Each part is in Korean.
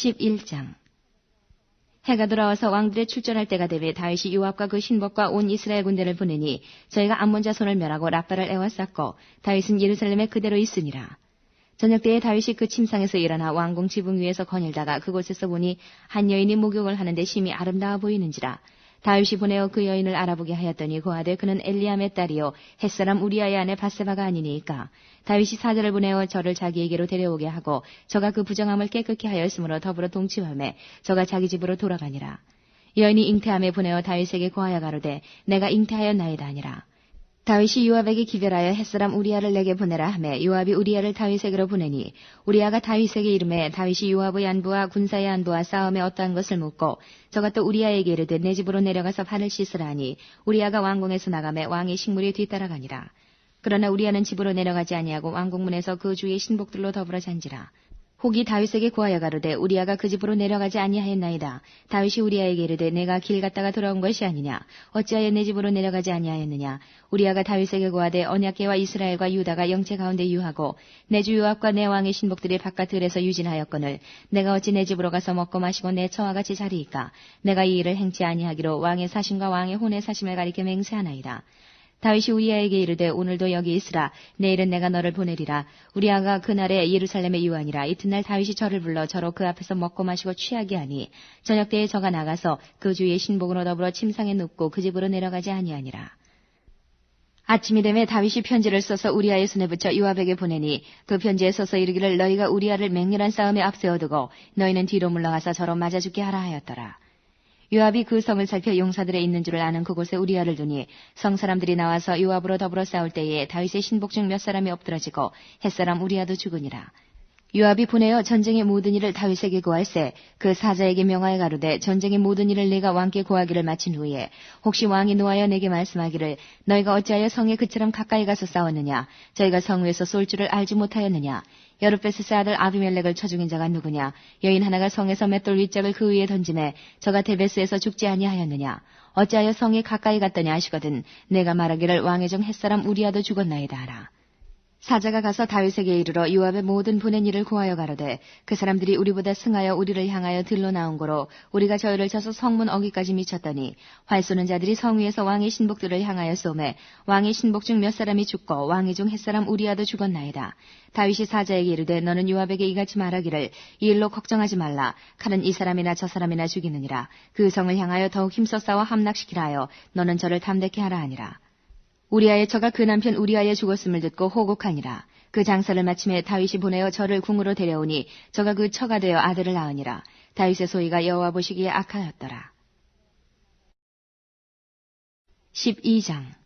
11장 해가 돌아와서 왕들의 출전할 때가 되매 다윗이 요압과 그 신복과 온 이스라엘 군대를 보내니 저희가 암몬 자손을 멸하고 라빠를 애워쌌고 다윗은 예루살렘에 그대로 있으니라. 저녁 때에 다윗이 그 침상에서 일어나 왕궁 지붕 위에서 거닐다가 그곳에서 보니 한 여인이 목욕을 하는데 심히 아름다워 보이는지라 다윗이 보내어 그 여인을 알아보게 하였더니 고하되 그는 엘리암의 딸이요 햇사람 우리아의 아내 바세바가 아니니까 다윗이 사자를 보내어 저를 자기에게로 데려오게 하고 저가 그 부정함을 깨끗게 하였으므로 더불어 동침함에 저가 자기 집으로 돌아가니라. 여인이 잉태함에 보내어 다윗에게 고하여 가로되 내가 잉태하였나이다 아니라 다윗이 요압에게 기별하여 햇사람 우리아를 내게 보내라 하매 요압이 우리아를 다윗에게로 보내니 우리아가 다윗에게 이름에 다윗이 요압의 안부와 군사의 안부와 싸움에 어떠한 것을 묻고 저가 또 우리아에게 이르되 내 집으로 내려가서 발을 씻으라 하니 우리아가 왕궁에서 나가매 왕의 식물이 뒤따라가니라. 그러나 우리아는 집으로 내려가지 아니하고 왕궁문에서 그 주의 신복들로 더불어 잔지라 혹이 다윗에게 구하여 가로되 우리아가 그 집으로 내려가지 아니하였나이다. 다윗이 우리아에게 이르되 내가 길 갔다가 돌아온 것이 아니냐. 어찌하여 내 집으로 내려가지 아니하였느냐. 우리아가 다윗에게 구하되 언약계와 이스라엘과 유다가 영체 가운데 유하고 내 주 요압과 내 왕의 신복들이 바깥들에서 유진하였거늘 내가 어찌 내 집으로 가서 먹고 마시고 내 처와 같이 자리이까. 내가 이 일을 행치 아니하기로 왕의 사심과 왕의 혼의 사심을 가리켜 맹세하나이다. 다윗이 우리아에게 이르되 오늘도 여기 있으라. 내일은 내가 너를 보내리라. 우리아가 그날에 예루살렘에 유하니라. 이튿날 다윗이 저를 불러 저로 그 앞에서 먹고 마시고 취하게 하니 저녁 때에 저가 나가서 그 주의 신복으로 더불어 침상에 눕고 그 집으로 내려가지 아니하니라. 아침이 되매 다윗이 편지를 써서 우리아의 손에 붙여 요압에게 보내니 그 편지에 써서 이르기를 너희가 우리아를 맹렬한 싸움에 앞세워두고 너희는 뒤로 물러가서 저로 맞아 죽게 하라 하였더라. 요압이 그 성을 살펴 용사들의 있는 줄을 아는 그곳에 우리아를 두니 성 사람들이 나와서 요압으로 더불어 싸울 때에 다윗의 신복 중 몇 사람이 엎드러지고 햇사람 우리아도 죽으니라. 요압이 보내어 전쟁의 모든 일을 다윗에게 고할세 그 사자에게 명하여 가로되 전쟁의 모든 일을 내가 왕께 고하기를 마친 후에 혹시 왕이 노하여 내게 말씀하기를 너희가 어찌하여 성에 그처럼 가까이 가서 싸웠느냐 저희가 성 위에서 쏠 줄을 알지 못하였느냐 여르베스의 아들 아비멜렉을 쳐 죽인 자가 누구냐? 여인 하나가 성에서 맷돌 윗짝을 그 위에 던지매 저가 데베스에서 죽지 아니하였느냐? 어찌하여 성에 가까이 갔더냐 하시거든 내가 말하기를 왕의 종 햇사람 우리아도 죽었나이다 하라 사자가 가서 다윗에게 이르러 요압의 모든 보낸 일을 구하여 가로되 그 사람들이 우리보다 승하여 우리를 향하여 들러 나온 거로 우리가 저희를 쳐서 성문 어기까지 미쳤더니 활 쏘는 자들이 성 위에서 왕의 신복들을 향하여 쏘매 왕의 신복 중 몇 사람이 죽고 왕의 중 햇사람 우리아도 죽었나이다. 다윗이 사자에게 이르되 너는 요압에게 이같이 말하기를 이 일로 걱정하지 말라. 칼은 이 사람이나 저 사람이나 죽이느니라. 그 성을 향하여 더욱 힘써 싸워 함락시키라 하여 너는 저를 담대케 하라 하니라. 우리아의 처가 그 남편 우리아의 죽었음을 듣고 호곡하니라. 그 장사를 마침에 다윗이 보내어 저를 궁으로 데려오니 저가 그 처가 되어 아들을 낳으니라. 다윗의 소위가 여호와 보시기에 악하였더라. 12장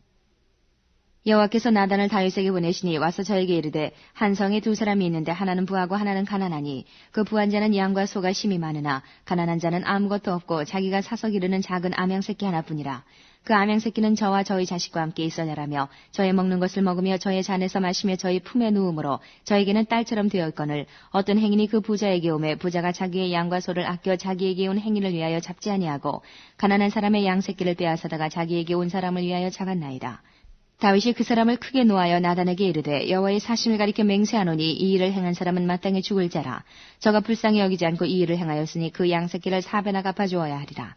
여호와께서 나단을 다윗에게 보내시니 와서 저에게 이르되 한 성에 두 사람이 있는데 하나는 부하고 하나는 가난하니 그 부한 자는 양과 소가 심이 많으나 가난한 자는 아무것도 없고 자기가 사서 기르는 작은 암양 새끼 하나뿐이라 그 암양 새끼는 저와 저희 자식과 함께 있어야라며 저의 먹는 것을 먹으며 저의 잔에서 마시며 저희 품에 누움으로 저에게는 딸처럼 되어 있거늘 어떤 행인이 그 부자에게 오매 부자가 자기의 양과 소를 아껴 자기에게 온 행인을 위하여 잡지 아니하고 가난한 사람의 양 새끼를 빼앗아다가 자기에게 온 사람을 위하여 잡았나이다. 다윗이 그 사람을 크게 놓아여 나단에게 이르되 여호와의 사심을 가리켜 맹세하노니 이 일을 행한 사람은 마땅히 죽을 자라. 저가 불쌍히 여기지 않고 이 일을 행하였으니 그 양새끼를 사배나 갚아주어야 하리라.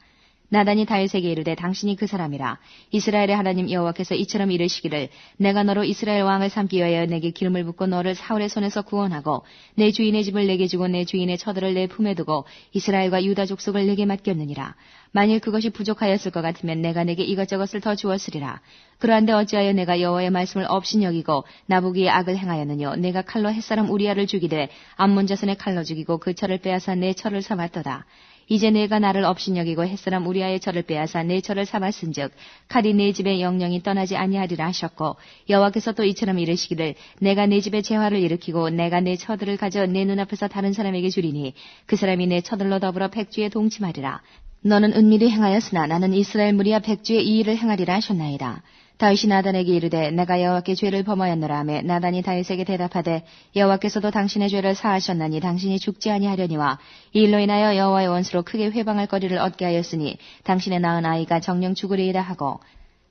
나단이 다윗에게 이르되 당신이 그 사람이라. 이스라엘의 하나님 여호와께서 이처럼 이르시기를 내가 너로 이스라엘 왕을 삼기 위하여 내게 기름을 붓고 너를 사울의 손에서 구원하고 내 주인의 집을 내게 주고 내 주인의 처들을 내 품에 두고 이스라엘과 유다 족속을 내게 맡겼느니라. 만일 그것이 부족하였을 것 같으면 내가 내게 이것저것을 더 주었으리라. 그러한데 어찌하여 내가 여호와의 말씀을 없인 여기고 나보기에 악을 행하였느뇨? 내가 칼로 햇사람 우리아를 죽이되 암몬 자손의 칼로 죽이고 그 철을 빼앗아 내 철을 삼았도다 이제 내가 나를 업신여기고 햇사람 우리아의 철을 빼앗아 내 철을 삼았은즉 칼이 내 집에 영영이 떠나지 아니하리라 하셨고 여호와께서 또 이처럼 이르시기를 내가 내 집에 재화를 일으키고 내가 내 처들을 가져 내 눈앞에서 다른 사람에게 주리니 그 사람이 내 처들로 더불어 백주에 동침하리라 너는 은밀히 행하였으나 나는 이스라엘 무리와 백주에 이 일을 행하리라 하셨나이다. 다윗이 나단에게 이르되 내가 여호와께 죄를 범하였노라 하매 나단이 다윗에게 대답하되 여호와께서도 당신의 죄를 사하셨나니 당신이 죽지 아니하려니와 이 일로 인하여 여호와의 원수로 크게 회방할 거리를 얻게 하였으니 당신의 낳은 아이가 정령 죽으리이다 하고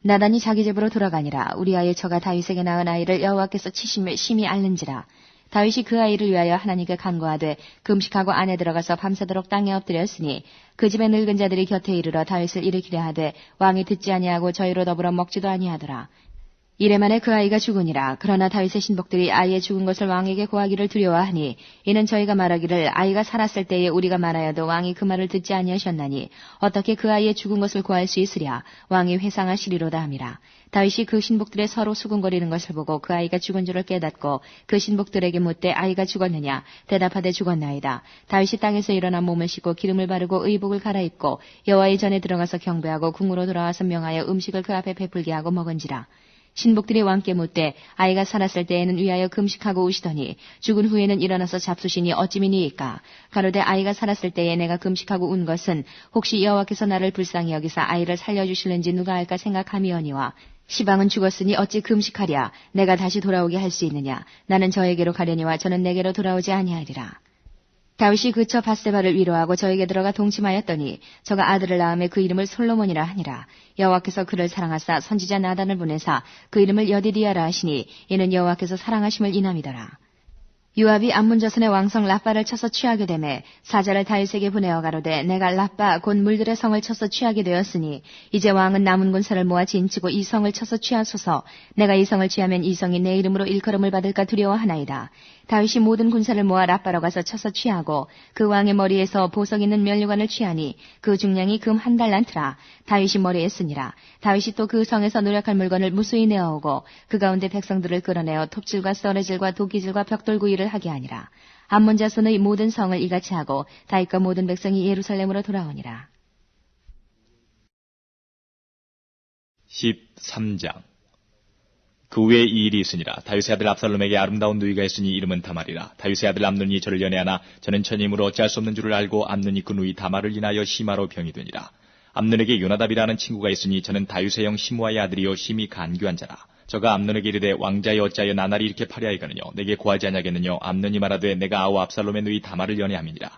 나단이 자기 집으로 돌아가니라. 우리 아이의 처가 다윗에게 낳은 아이를 여호와께서 치심을 심히 앓는지라 다윗이 그 아이를 위하여 하나님께 간구하되 금식하고 안에 들어가서 밤새도록 땅에 엎드렸으니 그 집의 늙은 자들이 곁에 이르러 다윗을 일으키려 하되 왕이 듣지 아니하고 저희로 더불어 먹지도 아니하더라. 이래 만에 그 아이가 죽으니라. 그러나 다윗의 신복들이 아이의 죽은 것을 왕에게 고하기를 두려워하니 이는 저희가 말하기를 아이가 살았을 때에 우리가 말하여도 왕이 그 말을 듣지 아니하셨나니 어떻게 그 아이의 죽은 것을 구할 수 있으랴 왕이 회상하시리로다 함이라. 다윗이 그 신복들의 서로 수군거리는 것을 보고 그 아이가 죽은 줄을 깨닫고 그 신복들에게 묻되 아이가 죽었느냐 대답하되 죽었나이다. 다윗이 땅에서 일어나 몸을 씻고 기름을 바르고 의복을 갈아입고 여호와의 전에 들어가서 경배하고 궁으로 돌아와서 명하여 음식을 그 앞에 베풀게 하고 먹은지라. 신복들이 왕께 묻되 아이가 살았을 때에는 위하여 금식하고 우시더니 죽은 후에는 일어나서 잡수시니 어찌미니이까? 가로되 아이가 살았을 때에 내가 금식하고 운 것은 혹시 여호와께서 나를 불쌍히 여기사 아이를 살려주실는지 누가 알까 생각함이오니와 시방은 죽었으니 어찌 금식하랴? 내가 다시 돌아오게 할 수 있느냐? 나는 저에게로 가려니와 저는 내게로 돌아오지 아니하리라 다윗이 그쳐 바세바를 위로하고 저에게 들어가 동침하였더니 저가 아들을 낳음에 그 이름을 솔로몬이라 하니라. 여호와께서 그를 사랑하사 선지자 나단을 보내사 그 이름을 여디디아라 하시니 이는 여호와께서 사랑하심을 인함이더라. 유압이 암문저선의 왕성 라빠를 쳐서 취하게 되매 사자를 다윗에게 보내어 가로되 내가 라빠 곧 물들의 성을 쳐서 취하게 되었으니 이제 왕은 남은 군사를 모아 진치고 이 성을 쳐서 취하소서. 내가 이 성을 취하면 이 성이 내 이름으로 일컬음을 받을까 두려워하나이다. 다윗이 모든 군사를 모아 라빠로 가서 쳐서 취하고 그 왕의 머리에서 보석 있는 면류관을 취하니 그 중량이 금 한 달란트라. 다윗이 머리에 쓰니라. 다윗이 또 그 성에서 노력할 물건을 무수히 내어오고 그 가운데 백성들을 끌어내어 톱질과 썰어질과 도끼질과 벽돌구이를 하게 하니라. 암몬 자손의 모든 성을 이같이 하고 다윗과 모든 백성이 예루살렘으로 돌아오니라. 13장. 그 후에 이 일이 있으니라. 다윗의 아들 압살롬에게 아름다운 누이가 있으니 이름은 다말이라. 다윗의 아들 암눈이 저를 연애하나 저는 천임으로 어찌할 수 없는 줄을 알고 암눈이 그 누이 다말을 인하여 심화로 병이 되니라. 암눈에게 요나답이라는 친구가 있으니 저는 다윗의 형 시므아의 아들이요 심히 간교한 자라 저가 암눈에게 이르되 왕자여 어찌하여 나날이 이렇게 파리하이가느뇨 내게 고하지 아니하겠느뇨 암눈이 말하되 내가 아우 압살롬의 누이 다말을 연애함이니라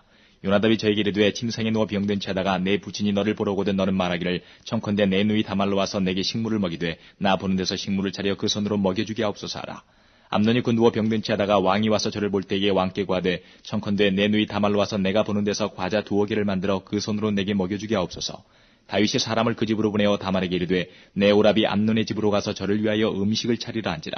요나답이 저에게 이르되 침상에 누워 병든 채하다가 내 부친이 너를 보러 오거든 너는 말하기를 청컨대 내 누이 다말로 와서 내게 식물을 먹이되 나 보는 데서 식물을 차려 그 손으로 먹여주게 하옵소서 하라. 암논이 그 누워 병든 채하다가 왕이 와서 저를 볼 때에 왕께 구하되 청컨대 내 누이 다말로 와서 내가 보는 데서 과자 두어 개를 만들어 그 손으로 내게 먹여주게 하옵소서. 다윗이 사람을 그 집으로 보내어 다말에게 이르되 내 오랍이 암논의 집으로 가서 저를 위하여 음식을 차리라 한지라.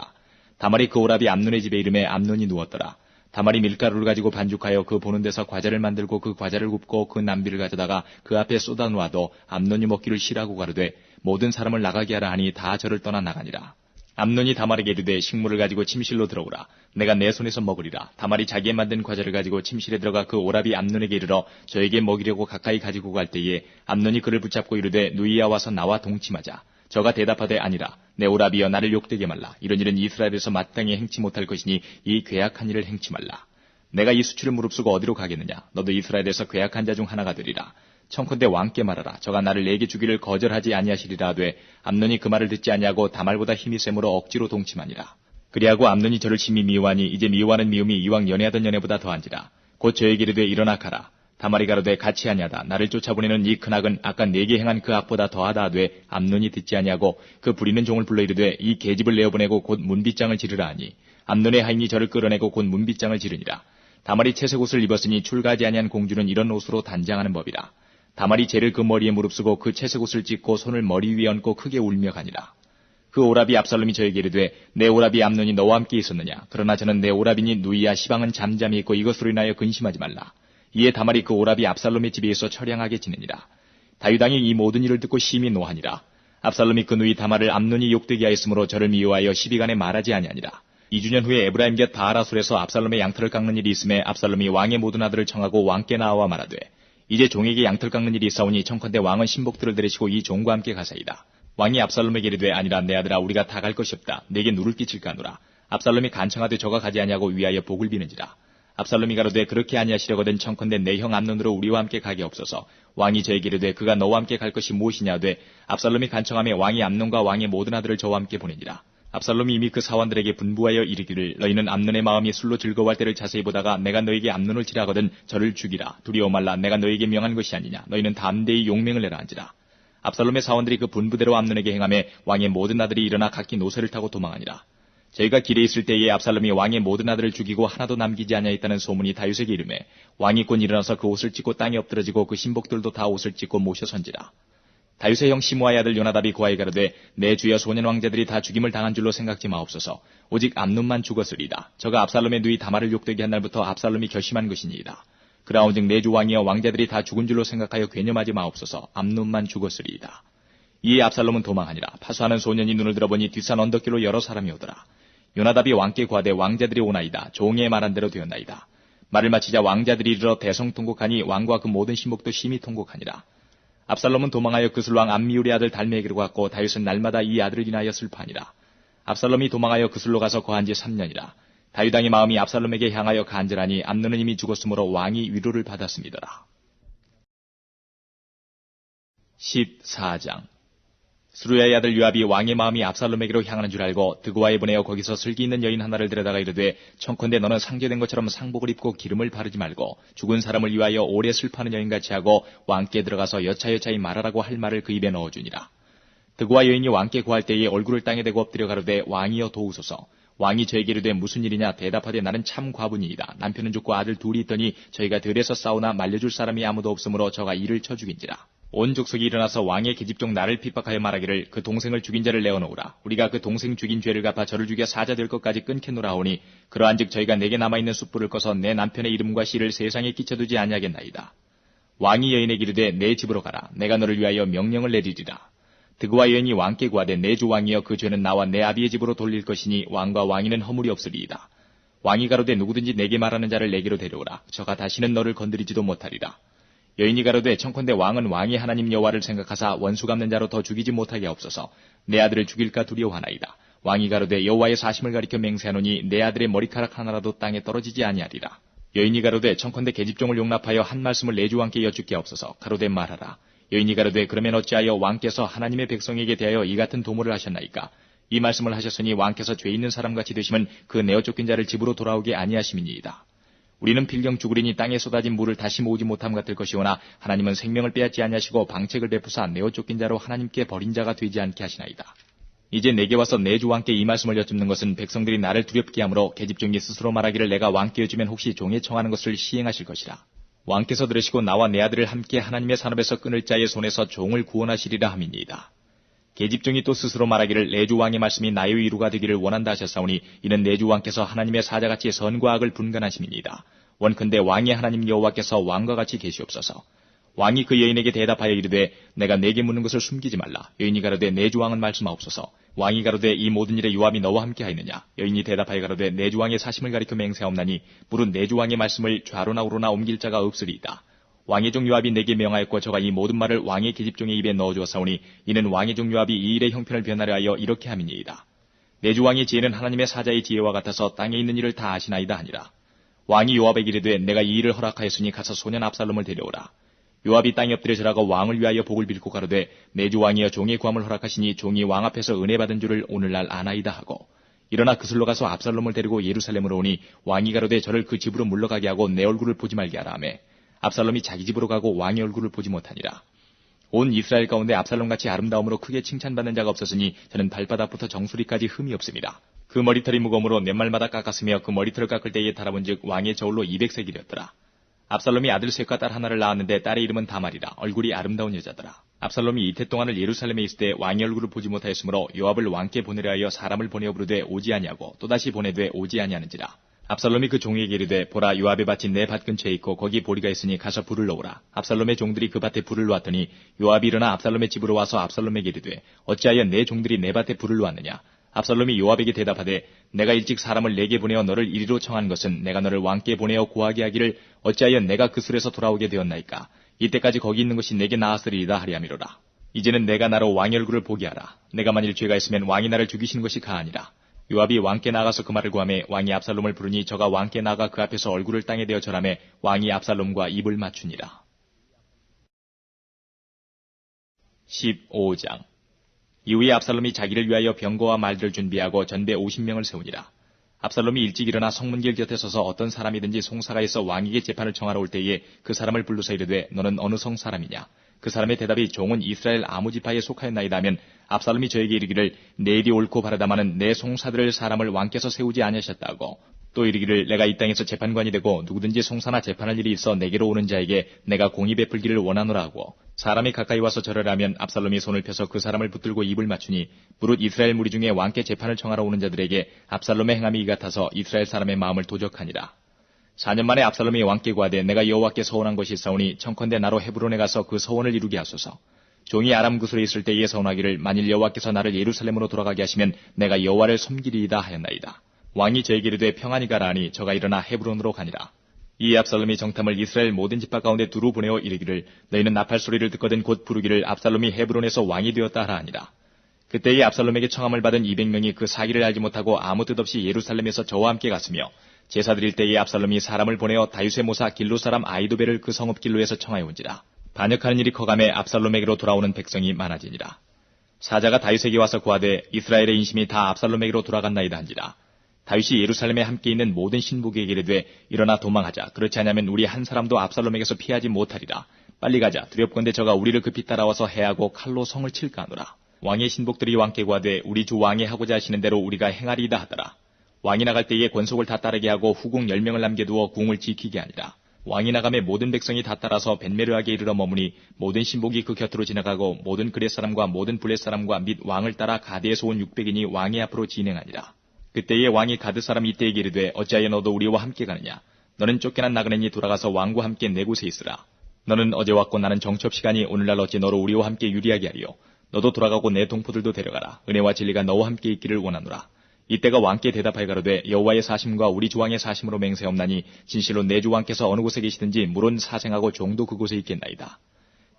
다말이 그 오랍이 암논의 집에 이름에 암논이 누웠더라. 다말이 밀가루를 가지고 반죽하여 그 보는 데서 과자를 만들고 그 과자를 굽고 그 남비를 가져다가 그 앞에 쏟아 놓아도 암논이 먹기를 싫어하고 가로되 모든 사람을 나가게 하라 하니 다 저를 떠나 나가니라. 암논이 다말에게 이르되 식물을 가지고 침실로 들어오라. 내가 내 손에서 먹으리라. 다말이 자기의 만든 과자를 가지고 침실에 들어가 그 오랍이 암논에게 이르러 저에게 먹이려고 가까이 가지고 갈 때에 암논이 그를 붙잡고 이르되 누이야 와서 나와 동침하자. 저가 대답하되 아니라 내 오라비여 나를 욕되게 말라. 이런 일은 이스라엘에서 마땅히 행치 못할 것이니 이 괴악한 일을 행치 말라. 내가 이 수치를 무릅쓰고 어디로 가겠느냐. 너도 이스라엘에서 괴악한 자 중 하나가 되리라. 청컨대 왕께 말하라. 저가 나를 내게 주기를 거절하지 아니하시리라 하되 암논이 그 말을 듣지 아니하고 다말보다 힘이 세므로 억지로 동침하니라. 그리하고 암논이 저를 심히 미워하니 이제 미워하는 미움이 이왕 연애하던 연애보다 더한지라. 곧 저에게 이르되 일어나 가라. 다말이 가로되 같이 하냐다. 나를 쫓아보내는 이 큰악은 아까 내게 행한 그 악보다 더하다 하되 암눈이 듣지 아니하고 그 부리는 종을 불러 이르되 이 계집을 내어보내고 곧 문빗장을 지르라 하니 암눈의 하인이 저를 끌어내고 곧 문빗장을 지르니라. 다말이 채색 옷을 입었으니 출가하지 아니한 공주는 이런 옷으로 단장하는 법이라. 다말이 죄를 그 머리에 무릅쓰고 그 채색 옷을 찢고 손을 머리 위에 얹고 크게 울며 가니라. 그 오라비 압살롬이 저에게 이르되 내 오라비 암눈이 너와 함께 있었느냐 그러나 저는 내 오라비니 누이야 시방은 잠잠히 있고 이것으로 인하여 근심하지 말라 이에 다말이 그 오랍이 압살롬의 집에 서 처량하게 지내니라. 다윗왕이 이 모든 일을 듣고 심히 노하니라. 압살롬이 그 누이 다말을 암눈이 욕되게 하였으므로 저를 미워하여 시비간에 말하지 아니하니라. 2주년 후에 에브라임 곁 다하라술에서 압살롬의 양털을 깎는 일이 있음에 압살롬이 왕의 모든 아들을 청하고 왕께 나와 말하되 이제 종에게 양털 깎는 일이 있사오니 청컨대 왕은 신복들을 데리시고 이 종과 함께 가사이다. 왕이 압살롬에게 이르되 아니라 내 아들아 우리가 다 갈 것이 없다. 내게 누를 끼칠까 하노라. 압살롬이 간청하되 저가 가지 아니하고 위하여 복을 비는지라. 압살롬이 가로되 그렇게 아니하시려거든 청컨대 내 형 암론으로 우리와 함께 가게 없어서 왕이 저에게 이르되 그가 너와 함께 갈 것이 무엇이냐 되 압살롬이 간청하며 왕이 암론과 왕의 모든 아들을 저와 함께 보내니라. 압살롬이 이미 그 사원들에게 분부하여 이르기를 너희는 암론의 마음이 술로 즐거워할 때를 자세히 보다가 내가 너에게 암론을 치라거든 저를 죽이라 두려워 말라 내가 너에게 명한 것이 아니냐 너희는 담대히 용맹을 내라 한지라. 압살롬의 사원들이 그 분부대로 암론에게 행함에 왕의 모든 아들이 일어나 각기 노새를 타고 도망하니라. 저희가 길에 있을 때에 압살롬이 왕의 모든 아들을 죽이고 하나도 남기지 아니하였다는 소문이 다윗에게 이름에 왕이 곧 일어나서 그 옷을 찢고 땅에 엎드러지고 그 신복들도 다 옷을 찢고 모셔 선지라. 다윗의 형 시므아의 아들 요나답이 그와에 가로되 내 주여 소년 왕자들이 다 죽임을 당한 줄로 생각지 마옵소서 오직 암눈만 죽었으리이다. 저가 압살롬의 누이 다말을 욕되게 한 날부터 압살롬이 결심한 것이니이다. 그라온즉 내주 왕이여 왕자들이 다 죽은 줄로 생각하여 괴념하지 마옵소서 암눈만 죽었으리이다. 이에 압살롬은 도망하니라 파수하는 소년이 눈을 들어보니 뒷산 언덕길로 여러 사람이 오더라. 요나답이 왕께 구하되 왕자들이 오나이다. 종의 말한 대로 되었나이다. 말을 마치자 왕자들이 이르러 대성 통곡하니 왕과 그 모든 신복도 심히 통곡하니라. 압살롬은 도망하여 그술왕 암미울의 아들 달메에게로 갔고 다윗은 날마다 이 아들을 인하여 슬퍼하니라. 압살롬이 도망하여 그술로 가서 거한 지 3년이라. 다윗왕의 마음이 압살롬에게 향하여 간절하니 암느는 이미 죽었으므로 왕이 위로를 받았습니다. 14장 수루야의 아들 요압이 왕의 마음이 압살롬에게로 향하는 줄 알고 드고아에 보내어 거기서 슬기 있는 여인 하나를 데려다가 이르되 청컨대 너는 상제된 것처럼 상복을 입고 기름을 바르지 말고 죽은 사람을 위하여 오래 슬퍼하는 여인같이 하고 왕께 들어가서 여차여차히 말하라고 할 말을 그 입에 넣어주니라. 드고아 여인이 왕께 구할 때에 얼굴을 땅에 대고 엎드려 가로되 왕이여 도우소서. 왕이 저에게 이르되 무슨 일이냐 대답하되 나는 참 과분이이다. 남편은 죽고 아들 둘이 있더니 저희가 들에서 싸우나 말려줄 사람이 아무도 없으므로 저가 이를 쳐 죽인지라. 온 족속이 일어나서 왕의 계집종 나를 핍박하여 말하기를 그 동생을 죽인 자를 내어놓으라. 우리가 그 동생 죽인 죄를 갚아 저를 죽여 사자 될 것까지 끊겠노라 하오니 그러한즉 저희가 내게 남아있는 숯불을 꺼서 내 남편의 이름과 씨를 세상에 끼쳐두지 아니하겠나이다. 왕이 여인에게 이르되 내 집으로 가라. 내가 너를 위하여 명령을 내리리라. 드그와 여인이 왕께 구하되 내 주 왕이여 그 죄는 나와 내 아비의 집으로 돌릴 것이니 왕과 왕이는 허물이 없으리이다. 왕이 가로되 누구든지 내게 말하는 자를 내게로 데려오라. 저가 다시는 너를 건드리지도 못하리라. 여인이 가로되 청컨대 왕은 왕이 하나님 여호와를 생각하사 원수 갚는 자로 더 죽이지 못하게 없어서 내 아들을 죽일까 두려워하나이다. 왕이 가로되 여호와의 사심을 가리켜 맹세하노니 내 아들의 머리카락 하나라도 땅에 떨어지지 아니하리라. 여인이 가로되 청컨대 계집종을 용납하여 한 말씀을 내주 왕께 여쭙게 없어서 가로되 말하라. 여인이 가로되 그러면 어찌하여 왕께서 하나님의 백성에게 대하여 이 같은 도모를 하셨나이까? 이 말씀을 하셨으니 왕께서 죄 있는 사람같이 되시면 그 내어 쫓긴 자를 집으로 돌아오게 아니하심이니이다. 우리는 필경 죽으리니 땅에 쏟아진 물을 다시 모으지 못함 같을 것이오나 하나님은 생명을 빼앗지 아니하시고 방책을 베푸사 내어 쫓긴 자로 하나님께 버린 자가 되지 않게 하시나이다. 이제 내게 와서 내 주 왕께 이 말씀을 여쭙는 것은 백성들이 나를 두렵게 하므로 계집종이 스스로 말하기를 내가 왕께 여쭈면 혹시 종에 청하는 것을 시행하실 것이라. 왕께서 들으시고 나와 내 아들을 함께 하나님의 산업에서 끊을 자의 손에서 종을 구원하시리라 함이니이다. 계집종이 또 스스로 말하기를 내주 왕의 말씀이 나의 위로가 되기를 원한다 하셨사오니 이는 내주 왕께서 하나님의 사자같이 선과 악을 분간하심이니이다. 원컨대 왕의 하나님 여호와께서 왕과 같이 계시옵소서. 왕이 그 여인에게 대답하여 이르되 내가 내게 묻는 것을 숨기지 말라. 여인이 가로되 내 주 왕은 말씀하옵소서. 왕이 가로되 이 모든 일에 요압이 너와 함께 하였느냐. 여인이 대답하여 가로되 내 주 왕의 사심을 가리켜 맹세하옵나니 물은 내 주 왕의 말씀을 좌로나 우로나 옮길 자가 없으리이다. 왕의 종 요압이 내게 명하였고 저가 이 모든 말을 왕의 계집종의 입에 넣어주었사오니 이는 왕의 종 요압이 이 일의 형편을 변하려 하여 이렇게 함이니이다. 내주 왕의 지혜는 하나님의 사자의 지혜와 같아서 땅에 있는 일을 다 아시나이다 하니라. 왕이 요압에게 이르되 내가 이 일을 허락하였으니 가서 소년 압살롬을 데려오라. 요압이 땅에 엎드려 절하고 왕을 위하여 복을 빌고 가로되 내주 왕이여 종의 구함을 허락하시니 종이 왕 앞에서 은혜 받은 줄을 오늘날 아나이다 하고 일어나 그슬로 가서 압살롬을 데리고 예루살렘으로 오니 왕이 가로되 저를 그 집으로 물러가게 하고 내 얼굴을 보지 말게 하라 하며 압살롬이 자기 집으로 가고 왕의 얼굴을 보지 못하니라. 온 이스라엘 가운데 압살롬같이 아름다움으로 크게 칭찬받는 자가 없었으니 저는 발바닥부터 정수리까지 흠이 없습니다. 그 머리털이 무거움으로 내 말마다 깎았으며 그 머리털을 깎을 때에 달아본 즉 왕의 저울로 200세길이었더라. 압살롬이 아들 셋과 딸 하나를 낳았는데 딸의 이름은 다말이라 얼굴이 아름다운 여자더라. 압살롬이 이태 동안을 예루살렘에 있을 때 왕의 얼굴을 보지 못하였으므로 요압을 왕께 보내려 하여 사람을 보내어 부르되 오지 아니하고 또다시 보내되 오지 아니하는지라. 압살롬이 그 종에게 이르되 보라 요압의 밭이 내 밭 근처에 있고 거기 보리가 있으니 가서 불을 놓으라. 압살롬의 종들이 그 밭에 불을 놓았더니 요압이 일어나 압살롬의 집으로 와서 압살롬에게 이르되 어찌하여 내 종들이 내 밭에 불을 놓았느냐. 압살롬이 요압에게 대답하되 내가 일찍 사람을 내게 보내어 너를 이리로 청한 것은 내가 너를 왕께 보내어 구하게 하기를 어찌하여 내가 그 술에서 돌아오게 되었나이까 이때까지 거기 있는 것이 내게 나았으리이다 하리함이로라 이제는 내가 나로 왕의 얼굴을 보게 하라 내가 만일 죄가 있으면 왕이 나를 죽이시는 것이 가아니라 요압이 왕께 나가서 그 말을 구하매 왕이 압살롬을 부르니 저가 왕께 나가 그 앞에서 얼굴을 땅에 대어 절하매 왕이 압살롬과 입을 맞추니라 15장 이후에 압살롬이 자기를 위하여 병거와 말들을 준비하고 전대 50명을 세우니라. 압살롬이 일찍 일어나 성문길 곁에 서서 어떤 사람이든지 송사가 있어 왕에게 재판을 청하러 올 때에 그 사람을 불러서 이르되 너는 어느 성 사람이냐? 그 사람의 대답이 종은 이스라엘 아무 지파에 속하였나이다 하면 압살롬이 저에게 이르기를 내 일이 옳고 바르다마는 내 송사들을 사람을 왕께서 세우지 아니하셨다고 또 이르기를 내가 이 땅에서 재판관이 되고 누구든지 송사나 재판할 일이 있어 내게로 오는 자에게 내가 공의 베풀기를 원하노라 하고 사람이 가까이 와서 절을 하면 압살롬이 손을 펴서 그 사람을 붙들고 입을 맞추니 무릇 이스라엘 무리 중에 왕께 재판을 청하러 오는 자들에게 압살롬의 행함이 이 같아서 이스라엘 사람의 마음을 도적하니라. 4년 만에 압살롬이 왕께 구하되 내가 여호와께 서원한 것이 있사오니 청컨대 나로 헤브론에 가서 그 서원을 이루게 하소서. 종이 아람 구슬에 있을 때에 서원하기를 만일 여호와께서 나를 예루살렘으로 돌아가게 하시면 내가 여호와를 섬기리이다 하였나이다. 왕이 저에게 이르되 평안히 가라 하니 저가 일어나 헤브론으로 가니라. 이 압살롬이 정탐을 이스라엘 모든 집파 가운데 두루 보내어 이르기를 너희는 나팔 소리를 듣거든 곧 부르기를 압살롬이 헤브론에서 왕이 되었다 하라 하니라. 그때에 압살롬에게 청함을 받은 200명이 그 사기를 알지 못하고 아무 뜻 없이 예루살렘에서 저와 함께 갔으며 제사 드릴 때에 압살롬이 사람을 보내어 다윗의 모사 길로 사람 아이도벨을 그 성읍 길로에서 청하여 온지라. 반역하는 일이 커감해 압살롬에게로 돌아오는 백성이 많아지니라. 사자가 다윗에게 와서 구하되 이스라엘의 인심이 다 압살롬에게로 돌아갔나이다 한지라. 다윗이 예루살렘에 함께 있는 모든 신복에게 이르되 일어나 도망하자. 그렇지 않으면 우리 한 사람도 압살롬에게서 피하지 못하리라. 빨리 가자. 두렵건대 저가 우리를 급히 따라와서 해하고 칼로 성을 칠까 하노라. 왕의 신복들이 왕께 구하되 우리 주 왕이 하고자 하시는 대로 우리가 행하리이다 하더라. 왕이 나갈 때에 권속을 다 따르게 하고 후궁 10명을 남겨두어 궁을 지키게 하니라. 왕이 나감에 모든 백성이 다 따라서 벤메르하게 이르러 머무니 모든 신복이 그 곁으로 지나가고 모든 그렛 사람과 모든 블렛 사람과 및 왕을 따라 가드에서 온 600인이 왕의 앞으로 진행하니라. 그때에 왕이 가드 사람 이때에게 이르되 어찌하여 너도 우리와 함께 가느냐? 너는 쫓겨난 나그네니 돌아가서 왕과 함께 내 곳에 있으라. 너는 어제 왔고 나는 정첩 시간이 오늘날 어찌 너로 우리와 함께 유리하게 하리요. 너도 돌아가고 내 동포들도 데려가라. 은혜와 진리가 너와 함께 있기를 원하노라. 이때가 왕께 대답하여 가로되 여호와의 사심과 우리 주왕의 사심으로 맹세없나니 진실로 내 주왕께서 어느 곳에 계시든지 물론 사생하고 종도 그곳에 있겠나이다.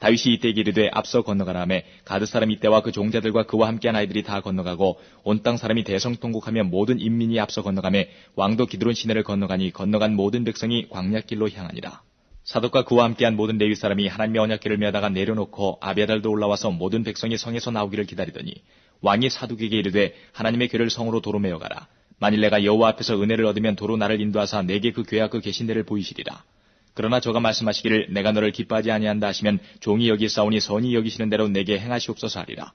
다윗이 이때 기르되 앞서 건너가라 하매 가드 사람 이때와 그 종자들과 그와 함께한 아이들이 다 건너가고 온 땅 사람이 대성통곡하며 모든 인민이 앞서 건너가매 왕도 기드론 시내를 건너가니 건너간 모든 백성이 광야길로 향하니라. 사독과 그와 함께한 모든 레위 사람이 하나님의 언약궤를 메다가 내려놓고 아비아달도 올라와서 모든 백성이 성에서 나오기를 기다리더니 왕이 사독에게 이르되 하나님의 궤를 성으로 도로 메어 가라. 만일 내가 여호와 앞에서 은혜를 얻으면 도로 나를 인도하사 내게 그 궤와 그 계신 데를 보이시리라. 그러나 저가 말씀하시기를 내가 너를 기뻐하지 아니한다 하시면 종이 여기 싸우니 선이 여기시는 대로 내게 행하시옵소서 하리라.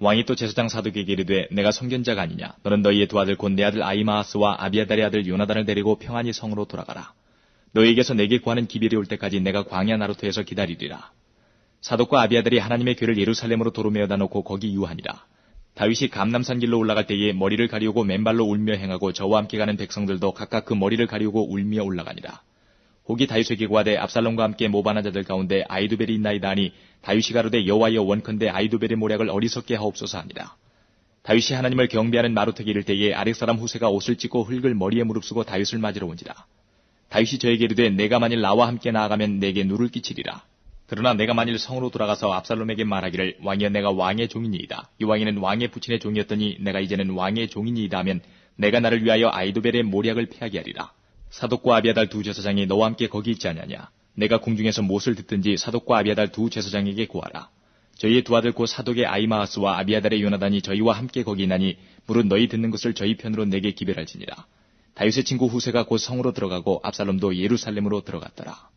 왕이 또 제사장 사독에게 이르되 내가 성견자가 아니냐 너는 너희의 두 아들 곧 내 아들 아이마하스와 아비아달의 아들 요나단을 데리고 평안히 성으로 돌아가라. 너희에게서 내게 구하는 기별이 올 때까지 내가 광야 나루트에서 기다리리라. 사독과 아비아들이 하나님의 궤를 예루살렘으로 도로 메어다 놓고 거기 유하니라. 다윗이 감남산 길로 올라갈 때에 머리를 가리우고 맨발로 울며 행하고 저와 함께 가는 백성들도 각각 그 머리를 가리우고 울며 올라가니라. 혹이 다윗에게 구하되 압살롬과 함께 모반한 자들 가운데 아이두벨이 있나이다 하니 다윗이 가로되 여호와여 원컨대 아이두벨의 모략을 어리석게 하옵소서 합니다. 다윗이 하나님을 경배하는 마루텍에 이를 때에 아렉 사람 후세가 옷을 찢고 흙을 머리에 무릅쓰고 다윗을 맞으러 온지라. 다윗이 저에게 이르되 내가 만일 나와 함께 나아가면 내게 누를 끼치리라. 그러나 내가 만일 성으로 돌아가서 압살롬에게 말하기를 왕이여 내가 왕의 종이니이다. 이 왕이는 왕의 부친의 종이었더니 내가 이제는 왕의 종이니이다 하면 내가 나를 위하여 아이도벨의 모략을 패하게 하리라. 사독과 아비아달 두 제사장이 너와 함께 거기 있지 않냐냐. 내가 궁중에서 무엇을 듣든지 사독과 아비아달 두 제사장에게 구하라. 저희의 두 아들 곧 사독의 아이마하스와 아비아달의 요나단이 저희와 함께 거기 있나니 무릇 너희 듣는 것을 저희 편으로 내게 기별할지니라. 다윗의 친구 후세가 곧 성으로 들어가고 압살롬도 예루살렘으로 들어갔더라.